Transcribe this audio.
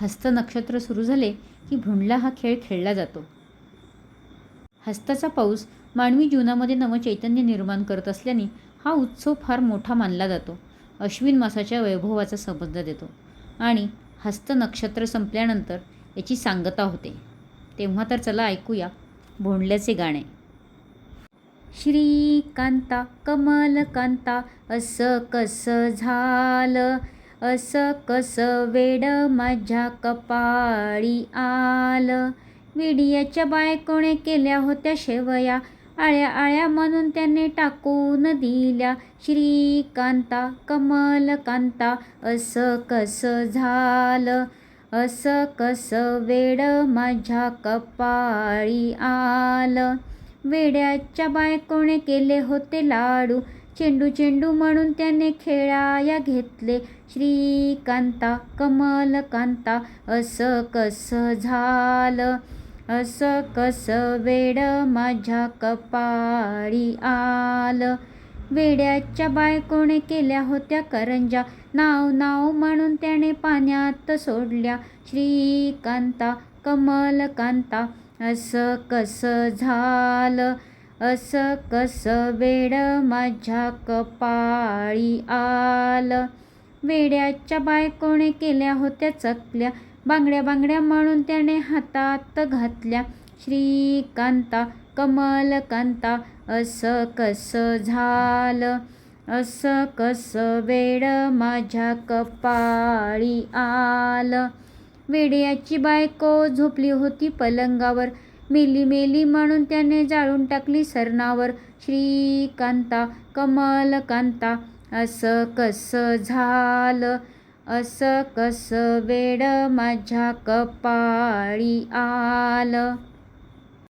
हस्तनक्षत्र सुरू झाले की भुंडला हा खेळ खेळला जातो. हस्ताचा पाऊस मानवी जीवनामध्ये नवचैतन्य निर्माण करत असल्याने हा उत्सव फार मोठा मानला जातो. अश्विन मासाच्या वैभवाचा संबंध देतो आणि हस्तनक्षत्र संपल्यानंतर याची सांगता होते. तेव्हा तर चला ऐकूया भोंडल्याचे गाणे. श्रीकांता कमलकांता असं कसं झालं? असं कसं वेड माझ्या कपाळी आलं. विडियाच्या बायकोने केल्या होत्या शेवया. आळ्या आळ्या म्हणून त्याने टाकून दिल्या. श्रीकांता कमलकांता असं कसं झालं? असं कसं वेड माझ्या कपाळी आलं? वेड्याच्या बायकोने केले होते लाडू. चेंडू चेंडू म्हणून त्याने खेळाया घेतले. श्रीकांता कमलकांता असं कसं झालं? असं कसं वेड माझ्या कपाळी आलं? वेड्याच्या बायकोने केल्या होत्या करंजा? नाव नाव म्हणून त्याने पाण्यात सोडल्या. श्रीकांता कमलकांता असं कसं झालं? असं कसं वेड माझ्या कपाळी आलं? वेड्याच्या बायकोने केल्या होत्या चकल्या बांगड्या बांगड्या म्हणून त्याने हातात घातल्या. श्रीकांता कमलकांता असं कसं झालं? असं कसं वेड माझ्या कपाळी आलं? वेड्याची बायको झोपली होती पलंगावर. मेली मेली म्हणून त्याने जाळून टाकली सरणावर. श्रीकांता कमलकांता असं कसं झालं? असं कसं वेड माझ्या कपाळी आलं?